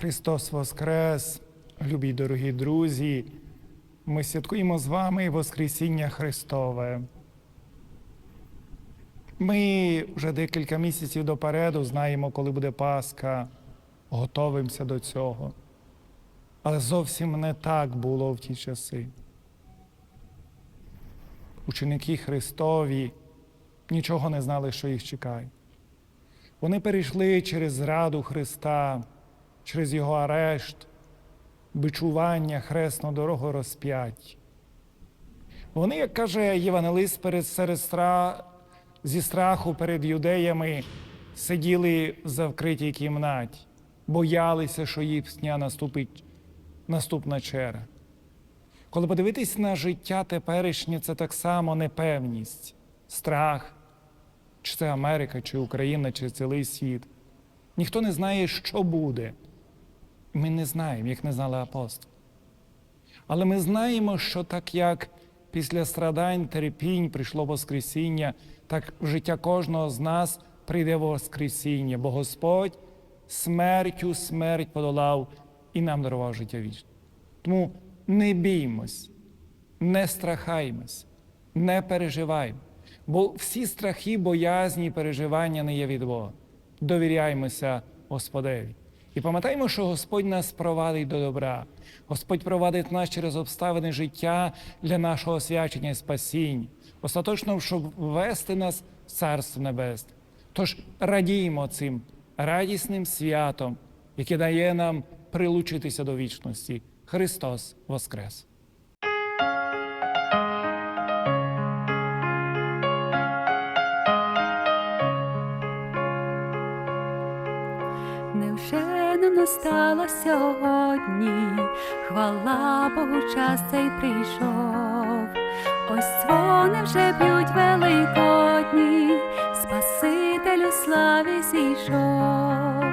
Христос Воскрес, любі дорогі друзі, ми святкуємо з вами Воскресіння Христове. Ми вже декілька місяців допереду знаємо, коли буде Пасха, готовимося до цього. Але зовсім не так було в ті часи. Ученики Христові нічого не знали, що їх чекає. Вони перейшли через зраду Христа, через Його арешт, бичування, хресну дорогу розп'ять. Вони, як каже Євангелист, перед серед стра... зі страху перед юдеями сиділи в завкритій кімнаті, боялися, що їхня наступить наступна черга. Коли подивитись на життя теперішнє, це так само непевність, страх, чи це Америка, чи Україна, чи цілий світ. Ніхто не знає, що буде. Ми не знаємо, як не знали апостоли. Але ми знаємо, що так як після страдань, терпінь прийшло Воскресіння, так в життя кожного з нас прийде Воскресіння, бо Господь смертю смерть подолав і нам дарував життя вічне. Тому не біймось, не страхаймось, не переживаймо, бо всі страхи, боязні, переживання не є від Бога. Довіряймося Господеві. І пам'ятаємо, що Господь нас провадить до добра. Господь провадить нас через обставини життя для нашого освячення і спасіння, остаточно, щоб ввести нас в Царство Небесне. Тож радіємо цим радісним святом, яке дає нам прилучитися до вічності. Христос Воскрес! Невже не настало сьогодні? Хвала Богу, час цей прийшов. Ось дзвони вже б'ють великодні, Спасителю славі зійшов.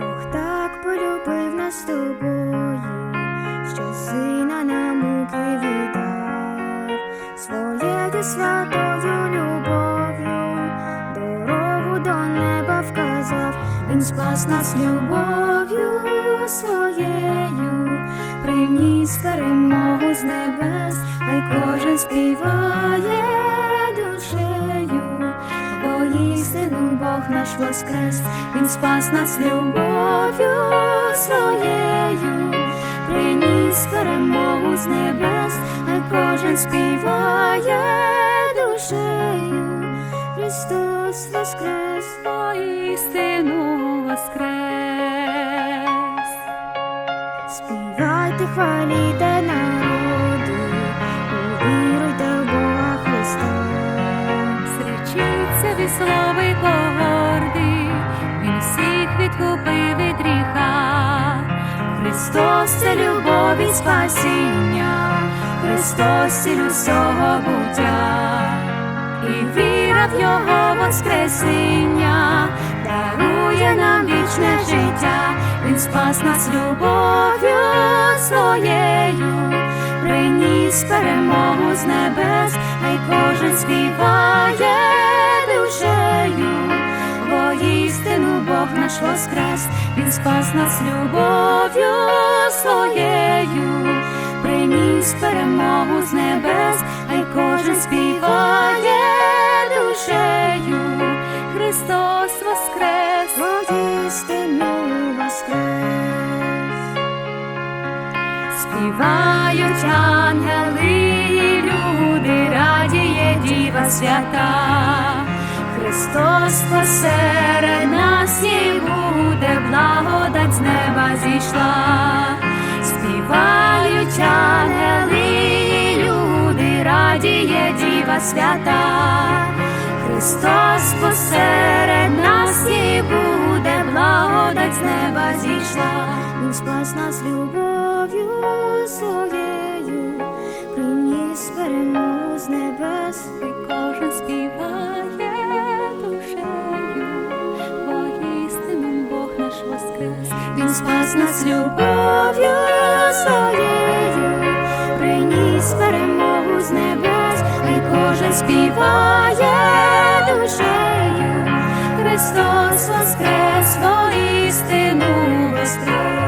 Бог так полюбив нас тобою, що сина на муки віддав, своєю святою любов'ю, дорогу до неба вказав, він спас нас любов'ю своєю, приніс перемогу з небес, хай кожен співає душею. Бо істину Бог наш воскрес, Він спас нас любов'ю своєю, приніс перемогу з небес, хай кожен співає душею, Христос воскрес. Воістину воскрес. Співайте, хваліте народи, увіруйте в Бога Христа. Зречіться від слови гордий, він всіх відкупив від гріха. Христос це любов і спасіння, Христос ціль усього буття, і віра в Його Воскресіння дарує нам вічне життя, Він спас нас любов'ю своєю, приніс перемогу з небес, хай кожен співає душею. Істину Бог наш воскрес, Він спас нас любов'ю своєю, приніс перемогу з небес, хай кожен співає Співають ангели, і люди, радіє Діва свята. Христос посеред нас і буде, благодать з неба зійшла. Співають ангели, і люди, радіє Діва свята. Христос посеред нас і буде, благодать з неба зійшла. Він спас нас любов'ю своєю, приніс перемогу з небес. І кожен співає душею, бо істину Бог наш воскрес. Він спас нас любов'ю своєю, приніс перемогу з небес, хай кожен співає душею. Христос воскрес, воістину воскрес.